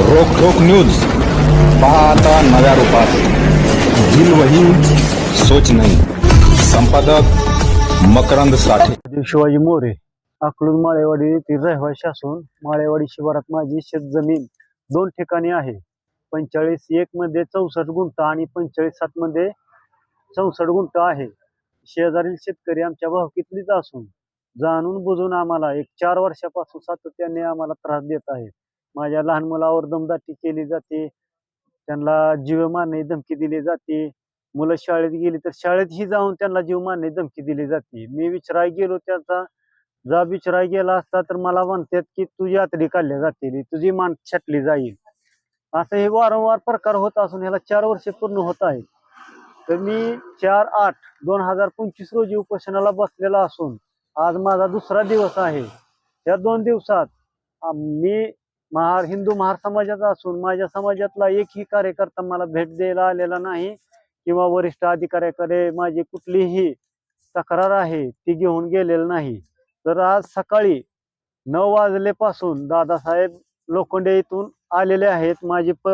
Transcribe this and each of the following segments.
रोखोक news. पाहता नव्या रूपात. दिल वही सोच नाही. संपादक मकरंद साठे. शिवाजी मोरे अकलून माळेवाडी येथील रहिवाशी असून माळेवाडी शिवारात माझी शेतजमीन दोन ठिकाणी आहे. पंचेचाळीस एक मध्ये चौसष्ट गुंठ आणि पंचेचाळीस सात मध्ये चौसष्ट गुंठ आहे. शेजारील शेतकरी आमच्या भावकीतलीच असून जाणून बुजून आम्हाला एक चार वर्षापासून सातत्याने आम्हाला त्रास देत आहे माझ्या लहान मुलावर दमदाटी केली जाते. त्यांना जीव मारण्याची धमकी दिली जाते. मुलं शाळेत गेली तर शाळेतही जाऊन त्यांना जीव मारणे धमकी दिली जाते. मी विचाराय गेलो त्याचा. जा विचाराय गेला असता तर मला म्हणतात की तुझी आतडी काढल्या जातील. तुझी मान छटली जाईल. असं हे वारंवार प्रकार होत असून ह्याला चार वर्ष पूर्ण होत आहे तर मी चार आठ दोन हजार पंचवीस रोजी उपोषणाला बसलेला असून आज माझा दुसरा दिवस आहे. या दोन दिवसात मी महार हिंदू महार समाजाचा असून माझ्या समाजातला एकही कार्यकर्ता मला भेट द्यायला आलेला नाही किंवा वरिष्ठ अधिकाऱ्याकडे माझी कुठलीही तक्रार आहे ती घेऊन गेलेलं नाही. तर आज सकाळी नऊ वाजल्यापासून दादासाहेब लोखंडे इथून आलेले आहेत. माझी प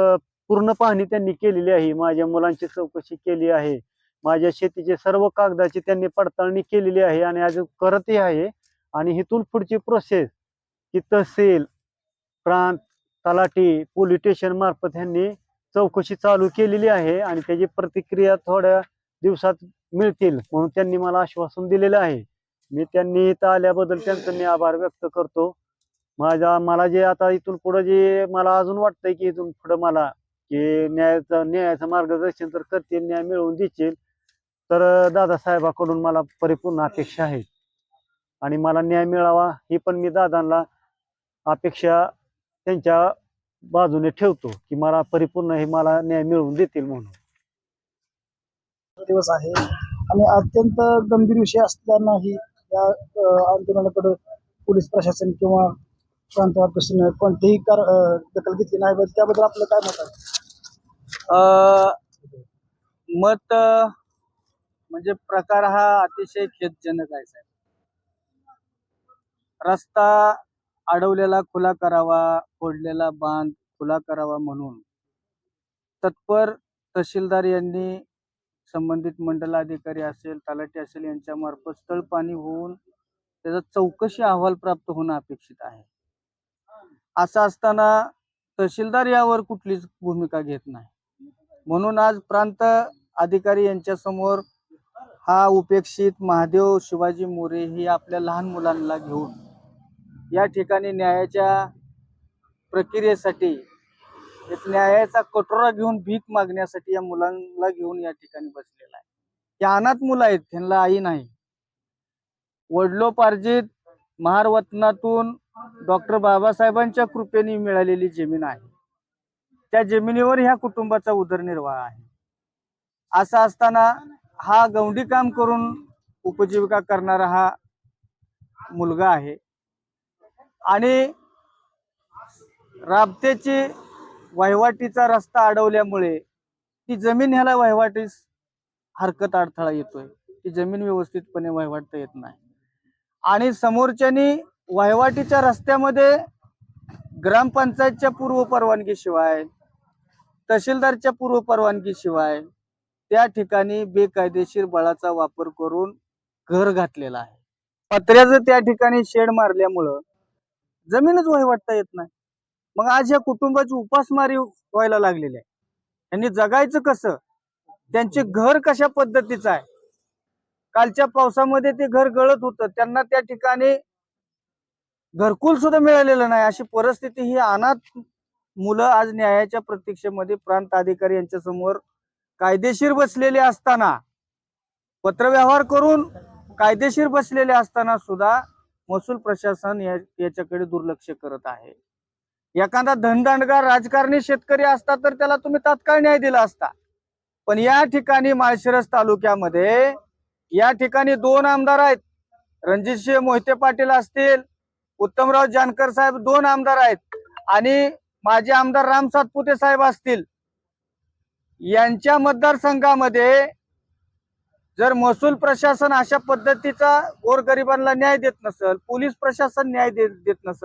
पूर्ण पाहणी त्यांनी केलेली आहे. माझ्या मुलांची चौकशी केली आहे. माझ्या शेतीचे सर्व कागदाची त्यांनी पडताळणी केलेली आहे आणि अजून करतही आहे. आणि इथून पुढची प्रोसेस की तहसील प्रांत तलाठी पोलीस स्टेशन मार्फत यांनी चौकशी चालू केलेली आहे आणि त्याची प्रतिक्रिया थोड्या दिवसात मिळतील म्हणून त्यांनी मला आश्वासन दिलेलं आहे. मी त्यांनी इथं आल्याबद्दल त्यांचं मी आभार व्यक्त करतो. माझ्या मला जे आता इथून पुढं जे मला अजून वाटतंय की इथून पुढं मला की न्यायाचं न्यायाचं मार्गदर्शन तर करतील न्याय मिळवून देतील तर दादासाहेबाकडून मला परिपूर्ण अपेक्षा आहे. आणि मला न्याय मिळावा ही पण मी दादांना अपेक्षा त्यांच्या बाजूने ठेवतो की मला परिपूर्ण हे मला न्याय मिळवून देतील म्हणून. दिवस आहे. आणि अत्यंत गंभीर विषय असतानाही या आंदोलनाकडे पोलीस प्रशासन किंवा प्रांत ऑफिसने कोणतीही कार दखल घेतली नाही. त्याबद्दल आपलं काय मत आहे? अ, मत म्हणजे प्रकार हा अतिशय खेदजनक आहे साहेब. रस्ता अडवलेला खुला करावा फोडलेला बांध खुला करावा म्हणून. तत्पर तहसीलदार यांनी संबंधित मंडलाधिकारी असेल तलाठी असेल यांच्या मार्फत स्थळ पाणी होऊन त्याचा चौकशी अहवाल प्राप्त होणं अपेक्षित आहे. असं असताना तहसीलदार यावर कुठलीच भूमिका घेत नाही. म्हणून आज प्रांत अधिकारी यांच्या समोर हा उपेक्षित महादेव शिवाजी मोरे ही आपल्या लहान मुलांना घेऊन या ठिकाणी न्यायाच्या प्रक्रियेसाठी एक न्यायाचा कटोरा घेऊन भीक मागण्यासाठी या मुलांना घेऊन या ठिकाणी बसलेला आहे. या अनाथ मुलं आहेत त्यांना आई नाही. वडलोपार्जित महारवतनातून डॉक्टर बाबासाहेबांच्या कृपेने मिळालेली जमीन आहे. त्या जमिनीवर ह्या कुटुंबाचा उदरनिर्वाह आहे. असं असताना हा गौंडी काम करून उपजीविका करणारा हा मुलगा आहे. आणि राबतेची वहिवाटीचा रस्ता अडवल्यामुळे ती जमीन ह्याला वहिवाटीस हरकत अडथळा येतोय. ती जमीन व्यवस्थितपणे वहिवाटता येत नाही. आणि समोरच्यानी वहिवाटीच्या रस्त्यामध्ये ग्रामपंचायतच्या पूर्व परवानगीशिवाय तहसीलदारच्या पूर्व परवानगीशिवाय त्या ठिकाणी बेकायदेशीर बळाचा वापर करून घर घातलेला आहे. पत्र्याचं त्या ठिकाणी शेड मारल्यामुळं जमीनच वहिवाटता येत नाही. मग आज या कुटुंबाची उपासमारी व्हायला लागलेली आहे. त्यांनी जगायचं कसं? त्यांचे घर कशा पद्धतीचं आहे? कालच्या पावसामध्ये ते घर गळत होतं. त्यांना त्या ठिकाणी घरकुल सुद्धा मिळालेलं नाही. अशी परिस्थिती ही अनाथ मुलं आज न्यायाच्या प्रतीक्षेमध्ये प्रांत अधिकारी यांच्या समोर कायदेशीर बसलेले असताना पत्रव्यवहार करून कायदेशीर बसलेले असताना सुद्धा महसूल प्रशासन या- याच्याकडे दुर्लक्ष करत आहे. एखादा धनदांडगार राजकारणी शेतकरी असता तर त्याला तुम्ही तात्काळ न्याय दिला असता. पण या ठिकाणी माळशिरस तालुक्यामध्ये या ठिकाणी दोन आमदार आहेत. रणजितसिंह मोहिते पाटील असतील उत्तमराव जानकर साहेब दोन आमदार आहेत आणि माजी आमदार राम सातपुते साहेब असतील. यांच्या मतदारसंघामध्ये जर महसूल प्रशासन अशा पद्धतीचा गोरगरिबांना न्याय देत नसल पोलीस प्रशासन न्याय देत देत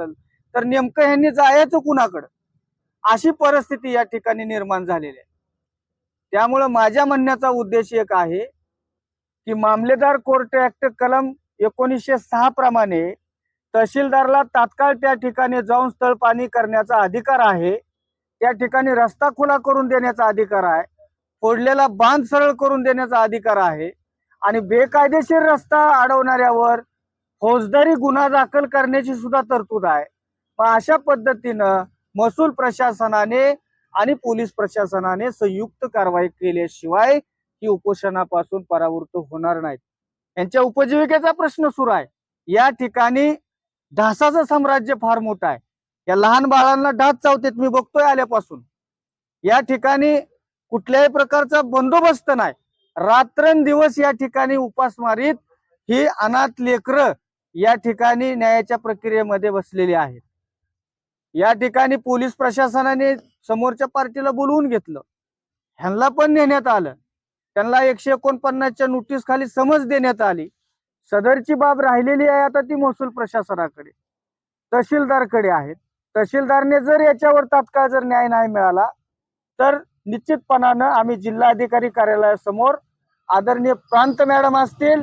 तर नेमकं ह्यांनी जायचं कुणाकडं? अशी परिस्थिती या ठिकाणी निर्माण झालेली आहे. त्यामुळं माझ्या म्हणण्याचा उद्देश एक आहे की मामलेदार कोर्ट ऍक्ट कलम एकोणीसशे सहा प्रमाणे तहसीलदारला तात्काळ त्या ठिकाणी जाऊन स्थळ पाणी करण्याचा अधिकार आहे त्या ठिकाणी रस्ता खुला करून देण्याचा अधिकार आहे फोडलेला बांध सरळ करून देण्याचा अधिकार आहे आणि बेकायदेशीर रस्ता अडवणाऱ्यावर फौजदारी गुन्हा दाखल करण्याची सुद्धा तरतूद आहे. पण अशा पद्धतीनं महसूल प्रशासनाने आणि पोलीस प्रशासनाने संयुक्त कारवाई केल्याशिवाय ही उपोषणापासून परावृत्त होणार नाहीत. यांच्या उपजीविकेचा प्रश्न सुरू आहे. या ठिकाणी ढासाचं साम्राज्य फार मोठं आहे. या लहान बाळांना डास चावतेत मी बघतोय आल्यापासून. या ठिकाणी कुठल्याही प्रकारचा बंदोबस्त नाही. रात्रंदिवस या ठिकाणी उपासमारीत ही अनाथ लेकरं या ठिकाणी न्यायाच्या प्रक्रियेमध्ये बसलेली आहेत. या ठिकाणी पोलीस प्रशासनाने समोरच्या पार्टीला बोलवून घेतलं. ह्यांना पण नेण्यात आलं. त्यांना एकशे एकोणपन्नासच्या नोटीस खाली समज देण्यात आली. सदरची बाब राहिलेली आहे आता ती महसूल प्रशासनाकडे. तहसीलदारकडे आहेत तहसीलदारने जर याच्यावर तात्काळ जर न्याय नाही मिळाला तर निश्चितपणानं आम्ही जिल्हाधिकारी कार्यालयासमोर आदरणीय प्रांत मॅडम असतील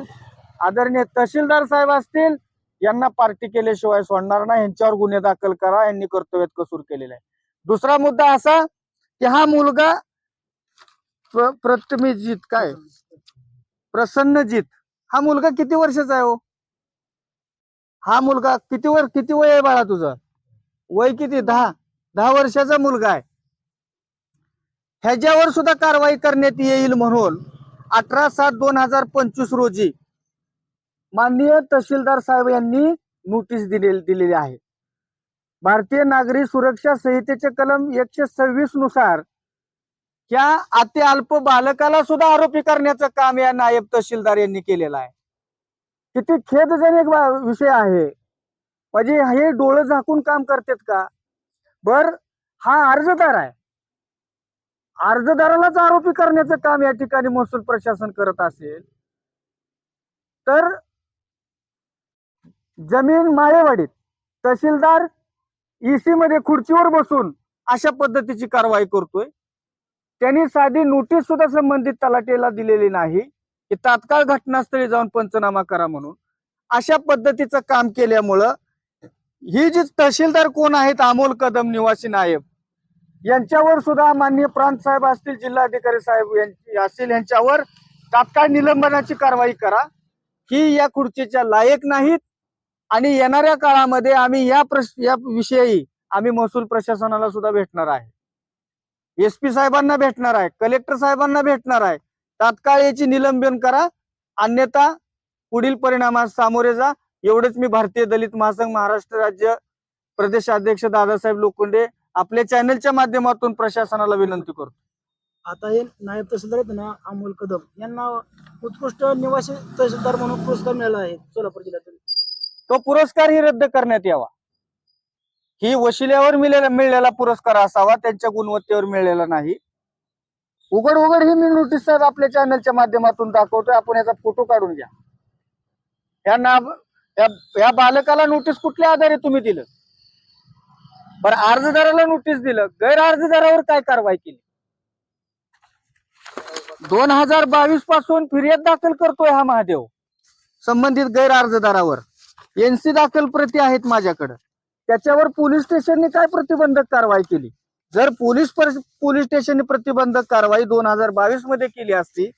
आदरणीय तहसीलदार साहेब असतील यांना पार्टी केल्याशिवाय सोडणार नाही यांच्यावर गुन्हे दाखल करा यांनी कर्तव्यात कसूर केलेला आहे. दुसरा मुद्दा असा की हा मुलगा प्र- काय? प्रसन्नजीत हा मुलगा किती वर्षाचा आहे हो? हा मुलगा किती वर किती वय आहे बाळा तुझं? वय किती? दहा. दहा वर्षाचा मुलगा आहे. ह्याच्यावर सुद्धा कारवाई करण्यात येईल म्हणून अठरा सात दोन हजार पंचवीस रोजी माननीय तहसीलदार साहेब यांनी नोटीस दिले दिलेली आहे. भारतीय नागरी सुरक्षा संहितेचे कलम एकशे सव्वीसनुसार या अति अल्प बालकाला सुद्धा आरोपी करण्याचं काम या नायब तहसीलदार यांनी केलेलं आहे. किती खेदजनक विषय आहे. म्हणजे हे डोळं झाकून काम करतात का? बर हा अर्जदार आहे. अर्जदारालाच आरोपी करण्याचं काम या ठिकाणी महसूल प्रशासन करत असेल तर जमीन माळेवाडीत तहसीलदार ईसी मध्ये खुर्चीवर बसून अशा पद्धतीची कारवाई करतोय. त्यांनी साधी नोटीस सुद्धा संबंधित तलाटेला दिलेली नाही. की तात्काळ घटनास्थळी जाऊन पंचनामा करा म्हणून. अशा पद्धतीचं काम केल्यामुळं ही जी तहसीलदार कोण आहेत अमोल कदम निवासी नायब यांच्यावर सुद्धा माननीय प्रांत साहेब असतील जिल्हाधिकारी साहेब यांची असतील यांच्यावर तात्काळ निलंबनाची कारवाई करा. ही या खुर्चीच्या लायक नाहीत आणि येणाऱ्या काळामध्ये आम्ही या प्रश या विषयी आम्ही महसूल प्रशासनाला सुद्धा भेटणार आहे. एस पी साहेबांना भेटणार आहे कलेक्टर साहेबांना भेटणार आहे. तात्काळ याची निलंबन करा अन्यथा पुढील परिणामास सामोरे जा. एवढेच मी भारतीय दलित महासंघ महाराष्ट्र राज्य प्रदेशाध्यक्ष दादासाहेब लोखंडे आपल्या चॅनलच्या माध्यमातून प्रशासनाला विनंती करतो. आता हे नायब तहसीलदार आहेत ना अमोल कदम. यांना उत्कृष्ट निवासी तहसीलदार म्हणून पुरस्कार मिळाला आहे सोलापूर जिल्ह्यातील तो पुरस्कारही रद्द करण्यात यावा. ही वशिल्यावर मिळालेला मिळलेला पुरस्कार असावा त्यांच्या गुणवत्तेवर मिळलेला नाही. उघड उघड ही मी नोटीस साहेब आपल्या चॅनलच्या माध्यमातून दाखवतोय. आपण याचा फोटो काढून घ्या. या या या बालकाला नोटीस कुठल्या आधारे तुम्ही दिलं? बरं अर्जदाराला नोटीस दिलं. गैर अर्जदारावर काय कारवाई केली? दोन हजार बावीसपासून फिर्याद दाखल करतोय हा महादेव. संबंधित गैर अर्जदारावर एनसी दाखल प्रती आहेत माझ्याकडे. त्याच्यावर पोलीस स्टेशनने काय प्रतिबंधक कारवाई केली? जर पोलीस पर- पोलीस स्टेशनने प्रतिबंधक कारवाई दोन हजार बावीसमध्ये केली असती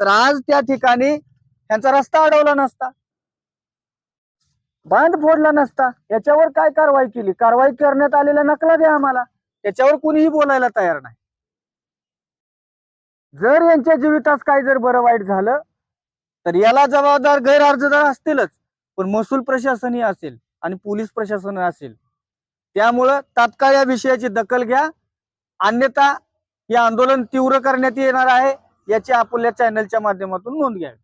तर आज त्या ठिकाणी त्यांचा रस्ता अडवला नसता. बांध फोडला नसता. याच्यावर काय कारवाई केली? कारवाई करण्यात आलेल्या नकला द्या आम्हाला. याच्यावर कुणीही बोलायला तयार नाही. जर यांच्या जीवितास काय जर बरं वाईट झालं तर याला जबाबदार गैर अर्जदार असतीलच. पण महसूल प्रशासनही असेल आणि पोलीस प्रशासन असेल. त्यामुळं तात्काळ या विषयाची दखल घ्या. अन्यथा हे आंदोलन तीव्र करण्यात येणार आहे. याची आपल्या चॅनलच्या माध्यमातून नोंद घ्यावी.